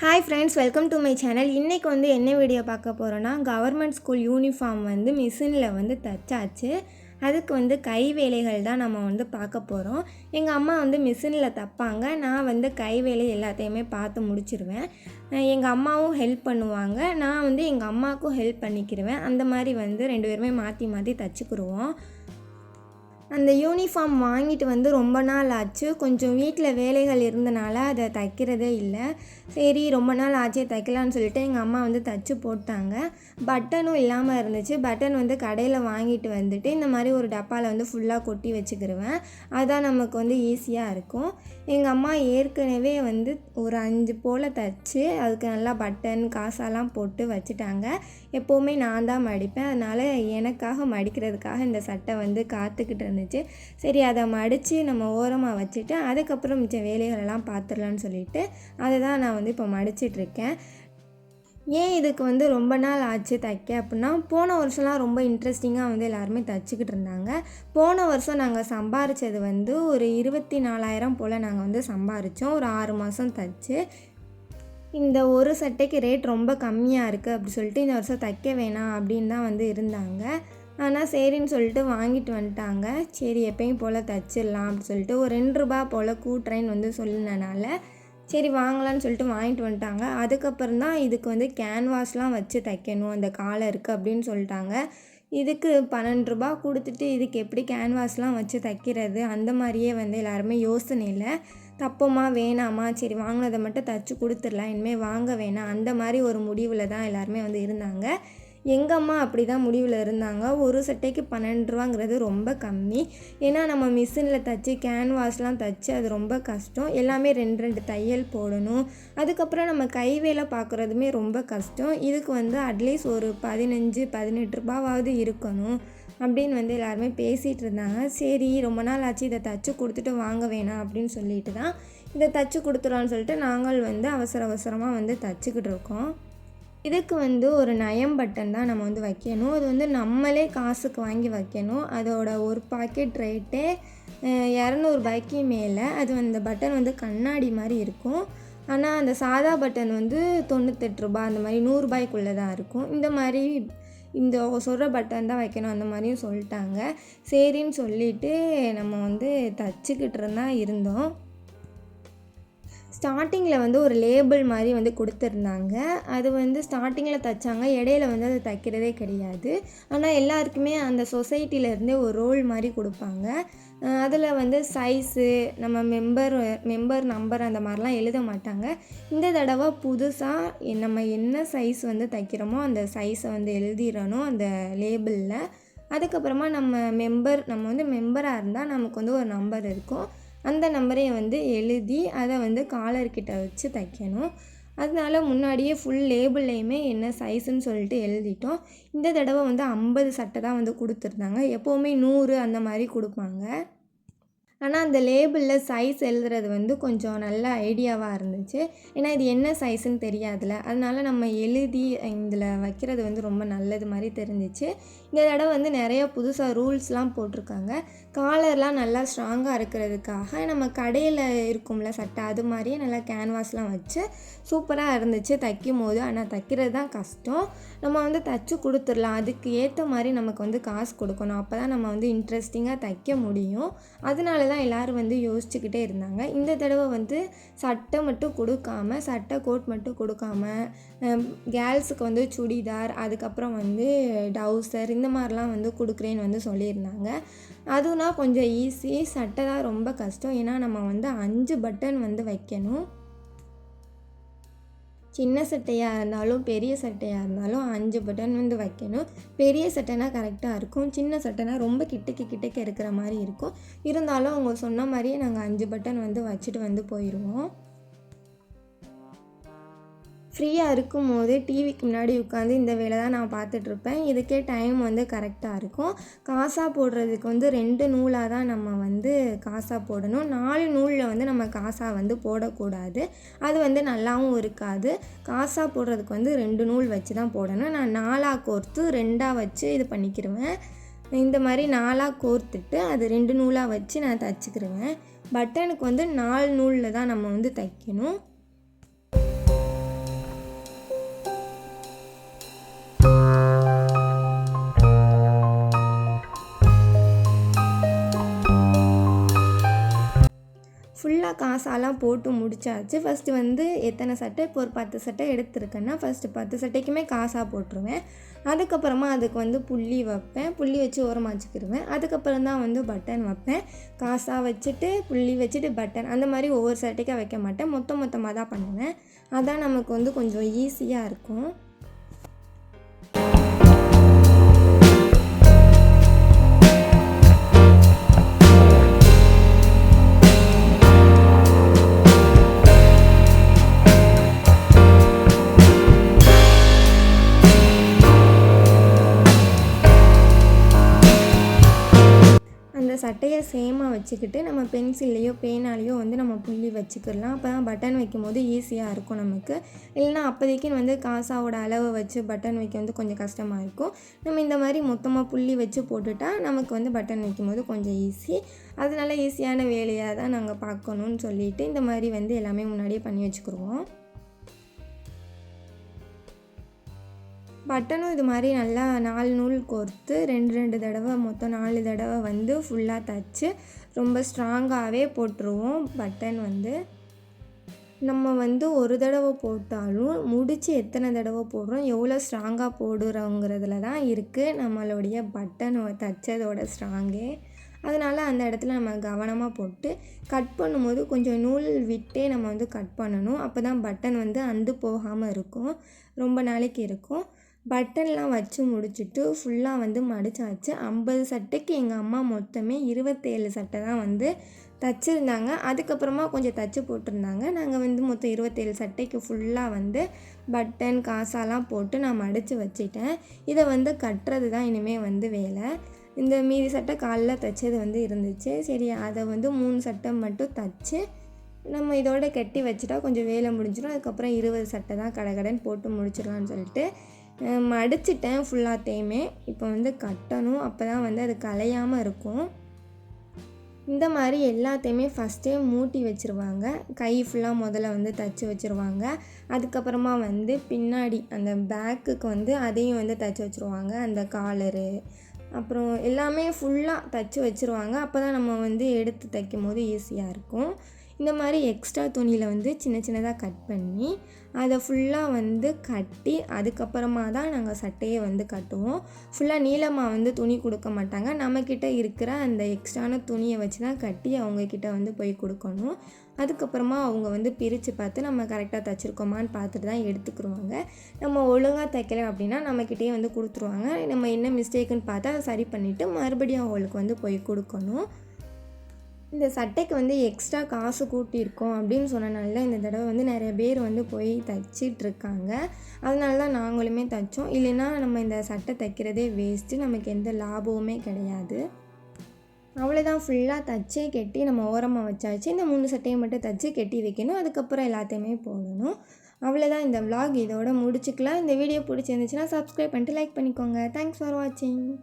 Hi friends welcome to my channel இன்றைக்கி வந்து என்ன வீடியோ பார்க்க போகிறோன்னா கவர்மெண்ட் ஸ்கூல் யூனிஃபார்ம் வந்து மிஷினில் வந்து தச்சாச்சு. அதுக்கு வந்து கை வேலைகள் தான் நம்ம வந்து பார்க்க போகிறோம் எங்கள் அம்மா வந்து மிஷினில் தைப்பாங்க. நான் வந்து கை வேலை எல்லாத்தையுமே பார்த்து முடிச்சிருவேன். எங்கள் அம்மாவும் ஹெல்ப் பண்ணுவாங்க. நான் வந்து எங்கள் அம்மாவுக்கும் ஹெல்ப் பண்ணிக்கிருவேன். அந்த மாதிரி வந்து ரெண்டு பேருமே மாற்றி மாற்றி தச்சுக்கிடுவோம் அந்த யூனிஃபார்ம் வாங்கிட்டு வந்து ரொம்ப நாள் ஆச்சு. கொஞ்சம் வீட்டில் வேலைகள் இருந்தனால அதை தைக்கிறதே இல்லை. சரி ரொம்ப நாள் ஆச்சே தைக்கலான்னு சொல்லிட்டு எங்கள் அம்மா வந்து தைச்சி போட்டாங்க. பட்டனும் இல்லாமல் இருந்துச்சு. பட்டன் வந்து கடையில் வாங்கிட்டு வந்துட்டு இந்த மாதிரி ஒரு டப்பாவில் வந்து ஃபுல்லாக கொட்டி வச்சுக்கிருவேன். அதுதான் நமக்கு வந்து ஈஸியாக இருக்கும். எங்கள் அம்மா ஏற்கனவே வந்து ஒரு அஞ்சு போல் தைச்சி அதுக்கு நல்லா பட்டன் காசாலாம் போட்டு வச்சுட்டாங்க. எப்போவுமே நான் தான் மடிப்பேன். அதனால் எனக்காக மடிக்கிறதுக்காக இந்த சட்டை வந்து காத்துக்கிட்டு இருந்துச்சு சரி அதை மடித்து நம்ம ஓரமாக வச்சுட்டு அதுக்கப்புறம் மிச்ச வேலைகளெல்லாம் பார்த்துடலான்னு சொல்லிட்டு அதை தான் நான் வந்து இப்போ மடிச்சிட்ருக்கேன். ஏன் இதுக்கு வந்து ரொம்ப நாள் ஆச்சு தைக்க அப்படின்னா போன வருஷம்லாம் ரொம்ப இன்ட்ரெஸ்டிங்காக வந்து எல்லாருமே தைச்சிக்கிட்டு இருந்தாங்க. போன வருஷம் நாங்கள் சம்பாரித்தது வந்து ஒரு இருபத்தி நாலாயிரம் போல் நாங்கள் வந்து சம்பாரித்தோம் ஒரு ஆறு மாதம் தைச்சு. இந்த ஒரு சட்டைக்கு ரேட் ரொம்ப கம்மியாக இருக்குது அப்படி சொல்லிட்டு இந்த வருஷம் தைக்க வேணாம் அப்படின்னு தான் வந்து இருந்தாங்க. ஆனால் சரின்னு சொல்லிட்டு வாங்கிட்டு வந்துட்டாங்க. சரி எப்பயும் போல் தச்சிடலாம் அப்படின்னு சொல்லிட்டு ஒரு ரெண்டு ரூபா போல் கூட்டுறேன்னு வந்து சொல்லினனால சரி வாங்கலான்னு சொல்லிட்டு வாங்கிட்டு வந்துட்டாங்க. அதுக்கப்புறம் தான் இதுக்கு வந்து கேன்வாஸ்லாம் வச்சு தைக்கணும். அந்த காலருக்கு அப்படின்னு சொல்லிட்டாங்க. இதுக்கு பன்னெண்டு ரூபா கொடுத்துட்டு இதுக்கு எப்படி கேன்வாஸ்லாம் வச்சு தைக்கிறது? அந்த மாதிரியே வந்து எல்லாருமே இல்லை தப்போமா வேணாமா? சரி வாங்கினதை மட்டும் தைச்சி கொடுத்துடலாம். இனிமேல் வாங்க வேணாம். அந்த மாதிரி ஒரு முடிவில் தான் எல்லாருமே வந்து இருந்தாங்க. எங்கள் அம்மா அப்படி தான் முடிவில் இருந்தாங்க. ஒரு சட்டைக்கு பன்னெண்டு ரூபாங்கிறது ரொம்ப கம்மி. ஏன்னா நம்ம மிஷினில் தைச்சி கேன்வாஸ்லாம் தைச்சி அது ரொம்ப கஷ்டம். எல்லாமே ரெண்டு ரெண்டு தையல் போடணும். அதுக்கப்புறம் நம்ம கைவேலை பார்க்குறதுமே ரொம்ப கஷ்டம். இதுக்கு வந்து அட்லீஸ்ட் ஒரு பதினஞ்சு பதினெட்டு ரூபாவாவது இருக்கணும் அப்படின்னு வந்து எல்லாருமே பேசிகிட்டு இருந்தாங்க. சரி ரொம்ப நாள் ஆச்சு இதை தைச்சி கொடுத்துட்டு வாங்க வேணாம் அப்படின்னு சொல்லிட்டு தான் இதை தைச்சி கொடுத்துடலான்னு சொல்லிட்டு நாங்கள் வந்து அவசர அவசரமாக வந்து தைச்சிக்கிட்டு இருக்கோம். இதுக்கு வந்து ஒரு நயம் பட்டன் தான் நம்ம வந்து வைக்கணும். அது வந்து நம்மளே காசுக்கு வாங்கி வைக்கணும். அதோட ஒரு பாக்கெட் ரேட்டே இரநூறுபாய்க்கு மேலே அது அந்த பட்டன் வந்து கண்ணாடி மாதிரி இருக்கும். ஆனால் அந்த சாதா பட்டன் வந்து தொண்ணூத்தெட்டு ரூபா அந்த மாதிரி நூறுரூபாய்க்குள்ளே தான் இருக்கும். இந்த மாதிரி இந்த சொல்கிற பட்டன் தான் வைக்கணும் அந்த மாதிரியும் சொல்லிட்டாங்க. சரின்னு சொல்லிவிட்டு நம்ம வந்து தச்சுக்கிட்டு இருந்தால் இருந்தோம். ஸ்டார்டிங்கில் வந்து ஒரு லேபிள் மாதிரி வந்து கொடுத்துருந்தாங்க. அது வந்து ஸ்டார்டிங்கில் தைச்சாங்க. இடையில வந்து அது தைக்கிறதே கிடையாது. ஆனால் எல்லாருக்குமே அந்த சொசைட்டிலேருந்தே ஒரு ரோல் மாதிரி கொடுப்பாங்க. அதில் வந்து சைஸு நம்ம மெம்பர் மெம்பர் நம்பர் அந்த மாதிரிலாம் எழுத மாட்டாங்க. இந்த தடவை புதுசாக நம்ம என்ன சைஸ் வந்து தைக்கிறோமோ அந்த சைஸை வந்து எழுதிடணும் அந்த லேபிளில் அதுக்கப்புறமா நம்ம மெம்பர் நம்ம வந்து மெம்பராக இருந்தால் நமக்கு வந்து ஒரு நம்பர் இருக்கும். அந்த நம்பரையை வந்து எழுதி அதை வந்து காலர்கிட்ட வச்சு தைக்கணும். அதனால முன்னாடியே ஃபுல் லேபிள்லேயுமே என்ன சைஸுன்னு சொல்லிட்டு எழுதிட்டோம். இந்த தடவை வந்து ஐம்பது சட்டை தான் வந்து கொடுத்துருந்தாங்க. எப்போவுமே நூறு அந்த மாதிரி கொடுப்பாங்க. ஆனால் அந்த லேபிளில் சைஸ் எழுதுறது வந்து கொஞ்சம் நல்ல ஐடியாவாக இருந்துச்சு. ஏன்னா இது என்ன சைஸுன்னு தெரியாதுல்ல. அதனால் நம்ம எழுதி இதில் வைக்கிறது வந்து ரொம்ப நல்லது மாதிரி தெரிஞ்சிச்சு. இந்த தடவை வந்து நிறைய புதுசாக ரூல்ஸ்லாம் போட்டிருக்காங்க. காலர்லாம் நல்லா ஸ்ட்ராங்காக இருக்கிறதுக்காக நம்ம கடையில் இருக்கும்ல சட்டை அது மாதிரியே நல்லா கேன்வாஸ்லாம் வச்சு சூப்பராக இருந்துச்சு. தைக்கும் போது ஆனால் தைக்கிறது தான் கஷ்டம். நம்ம வந்து தைச்சி கொடுத்துடலாம். அதுக்கு ஏற்ற மாதிரி நமக்கு வந்து காசு கொடுக்கணும். அப்போ தான் நம்ம வந்து இன்ட்ரெஸ்டிங்காக தைக்க முடியும். அதனால தான் எல்லோரும் வந்து யோசிச்சுக்கிட்டே இருந்தாங்க. இந்த தடவை வந்து சட்டை மட்டும் கொடுக்காம சட்டை கோட் மட்டும் கொடுக்காம கேர்ள்ஸுக்கு வந்து சுடிதார் அதுக்கப்புறம் வந்து டவுசர் இந்த மாதிரிலாம் வந்து கொடுக்குறேன்னு வந்து சொல்லியிருந்தாங்க. அதுனா கொஞ்சம் ஈஸி சட்டை தான் ரொம்ப கஷ்டம். ஏன்னா நம்ம வந்து அஞ்சு பட்டன் வந்து வைக்கணும். சின்ன சட்டையாக இருந்தாலும் பெரிய சட்டையாக இருந்தாலும் அஞ்சு பட்டன் வந்து வைக்கணும். பெரிய சட்டைனா கரெக்டாக இருக்கும். சின்ன சட்டைனா ரொம்ப கிட்டக்கு கிட்டக்க இருக்கிற மாதிரி இருக்கும். இருந்தாலும் அவங்க சொன்ன மாதிரியே நாங்கள் அஞ்சு பட்டன் வந்து வச்சுட்டு வந்து போயிடுவோம் ஃப்ரீயாக இருக்கும் போது டிவிக்கு முன்னாடி உட்காந்து இந்த வேலை தான் நான் பார்த்துட்ருப்பேன். இதுக்கே டைம் வந்து கரெக்டாக இருக்கும். காசாக போடுறதுக்கு வந்து ரெண்டு நூலாக தான் நம்ம வந்து காசாக போடணும். நாலு நூலில் வந்து நம்ம காசாக வந்து போடக்கூடாது. அது வந்து நல்லாவும் இருக்காது. காசாக போடுறதுக்கு வந்து ரெண்டு நூல் வச்சு தான் போடணும். நான் நாலாக கோர்த்து ரெண்டாக வச்சு இது பண்ணிக்கிடுவேன் இந்த மாதிரி நாலாக கோர்த்துட்டு அது ரெண்டு நூலாக வச்சு நான் தச்சுக்கிடுவேன் பட்டனுக்கு வந்து நாலு நூலில் தான் நம்ம வந்து தைக்கணும். ஃபுல்லாக காசாலாம் போட்டு முடிச்சாச்சு. ஃபஸ்ட்டு வந்து எத்தனை சட்டை? இப்போ ஒரு பத்து சட்டை எடுத்துருக்கேன்னா ஃபஸ்ட்டு பத்து சட்டைக்குமே காசாக போட்டுருவேன். அதுக்கப்புறமா அதுக்கு வந்து புள்ளி வைப்பேன். புள்ளி வச்சு ஓரமாக வச்சுக்கிடுவேன் அதுக்கப்புறம் தான் வந்து பட்டன் வைப்பேன். காசாக வச்சுட்டு புள்ளி வச்சுட்டு பட்டன் அந்த மாதிரி ஒவ்வொரு சட்டைக்காக வைக்க மாட்டேன். மொத்த மொத்தமாக தான் பண்ணுவேன். அதான் நமக்கு வந்து கொஞ்சம் ஈஸியாக இருக்கும். அந்த சேமாக வச்சுக்கிட்டு நம்ம பென்சில்லையோ பேனாலேயோ வந்து நம்ம புள்ளி வச்சுக்கிடலாம் அப்போ தான் பட்டன் வைக்கும்போது ஈஸியாக இருக்கும் நமக்கு. இல்லைனா அப்போதைக்குன்னு வந்து காசாவோட அளவை வச்சு பட்டன் வைக்க வந்து கொஞ்சம் கஷ்டமாக இருக்கும். நம்ம இந்த மாதிரி மொத்தமாக புள்ளி வச்சு போட்டுட்டா நமக்கு வந்து பட்டன் வைக்கும்போது கொஞ்சம் ஈஸி அதனால ஈஸியான வேலையாக தான் நாங்கள் பார்க்கணுன்னு சொல்லிட்டு இந்த மாதிரி வந்து எல்லாமே முன்னாடியே பண்ணி வச்சுக்கிடுவோம் பட்டனும் இது மாதிரி நல்லா நாலு நூல் கோர்த்து ரெண்டு ரெண்டு தடவை மொத்தம் நாலு தடவை வந்து ஃபுல்லாக தச்சு ரொம்ப ஸ்ட்ராங்காகவே போட்டுருவோம். பட்டன் வந்து நம்ம வந்து ஒரு தடவை போட்டாலும் முடித்து எத்தனை தடவை போடுறோம் எவ்வளோ ஸ்ட்ராங்காக போடுறோங்கிறதுல தான் இருக்குது நம்மளுடைய பட்டன் தைச்சதோட ஸ்ட்ராங்கே அதனால் அந்த இடத்துல நம்ம கவனமாக போட்டு கட் பண்ணும்போது கொஞ்சம் நூல் விட்டே நம்ம வந்து கட் பண்ணணும். அப்போ தான் பட்டன் வந்து அந்து போகாமல் இருக்கும். ரொம்ப நாளைக்கு இருக்கும். பட்டன்லாம் வச்சு முடிச்சுட்டு ஃபுல்லாக வந்து மடிச்சாச்சு ஐம்பது சட்டைக்கு எங்கள் அம்மா மொத்தமே இருபத்தேழு சட்டை தான் வந்து தச்சுருந்தாங்க. அதுக்கப்புறமா கொஞ்சம் தச்சு போட்டிருந்தாங்க. நாங்கள் வந்து மொத்தம் இருபத்தேழு சட்டைக்கு ஃபுல்லாக வந்து பட்டன் காசாலாம் போட்டு நான் மடித்து வச்சிட்டேன். இதை வந்து கட்டுறது தான் இனிமேல் வந்து வேலை. இந்த மீதி சட்டை காலைல தைச்சது வந்து இருந்துச்சு. சரி அதை வந்து மூணு சட்டை மட்டும் தச்சு நம்ம இதோட கட்டி வச்சுட்டா கொஞ்சம் வேலை முடிஞ்சிடும். அதுக்கப்புறம் இருபது சட்டை தான் கடை கடன் போட்டு முடிச்சிடலான்னு சொல்லிட்டு மடிச்சிட்டேன் ஃபுல்லாத்தையுமே இப்போ வந்து கட்டணும். அப்போ தான் வந்து அது கலையாமல் இருக்கும். இந்த மாதிரி எல்லாத்தையுமே ஃபஸ்ட்டே மூட்டி வச்சுருவாங்க. கை ஃபுல்லாக முதல்ல வந்து தச்சு வச்சுருவாங்க. அதுக்கப்புறமா வந்து பின்னாடி அந்த பேக்குக்கு வந்து அதையும் வந்து தச்சு வச்சுருவாங்க. அந்த காலரு அப்புறம் எல்லாமே ஃபுல்லாக தச்சு வச்சுருவாங்க. அப்போ தான் நம்ம வந்து எடுத்து தைக்கும் போது ஈஸியாக இருக்கும். இந்த மாதிரி எக்ஸ்ட்ரா துணியில் வந்து சின்ன சின்னதாக கட் பண்ணி அதை ஃபுல்லாக வந்து கட்டி அதுக்கப்புறமா தான் நாங்கள் சட்டையை வந்து கட்டுவோம். ஃபுல்லாக நீளமாக வந்து துணி கொடுக்க மாட்டாங்க. நம்மக்கிட்ட இருக்கிற அந்த எக்ஸ்ட்ரான துணியை வச்சு தான் கட்டி அவங்கக்கிட்ட வந்து போய் கொடுக்கணும். அதுக்கப்புறமா அவங்க வந்து பிரித்து பார்த்து நம்ம கரெக்டாக தைச்சிருக்கோமான்னு பார்த்துட்டு தான் எடுத்துக்கிருவாங்க. நம்ம ஒழுங்காக தைக்கல அப்படின்னா நம்மக்கிட்டே வந்து கொடுத்துருவாங்க. நம்ம என்ன மிஸ்டேக்குன்னு பார்த்து அதை சரி பண்ணிவிட்டு மறுபடியும் அவங்களுக்கு வந்து போய் கொடுக்கணும். இந்த சட்டைக்கு வந்து எக்ஸ்ட்ரா காசு கூட்டியிருக்கோம் அப்படின்னு சொன்னனால இந்த தடவை வந்து நிறைய பேர் வந்து போய் தைச்சிட்ருக்காங்க. அதனால தான் நாங்களுமே தைச்சோம். இல்லைன்னா நம்ம இந்த சட்டை தைக்கிறதே வேஸ்ட்டு நமக்கு எந்த லாபமுமே கிடையாது. அவ்வளோதான் ஃபுல்லாக தச்சு கெட்டி நம்ம ஓரமாக வச்சாச்சு. இந்த மூணு சட்டையை மட்டும் தச்சு கெட்டி வைக்கணும். அதுக்கப்புறம் எல்லாத்தையுமே போடணும். அவ்வளோதான் இந்த விலாக் இதோட முடிச்சுக்கலாம். இந்த வீடியோ பிடிச்சிருந்துச்சுன்னா சப்ஸ்கிரைப் பண்ணிட்டு லைக் பண்ணிக்கோங்க. தேங்க்ஸ் ஃபார் வாட்சிங்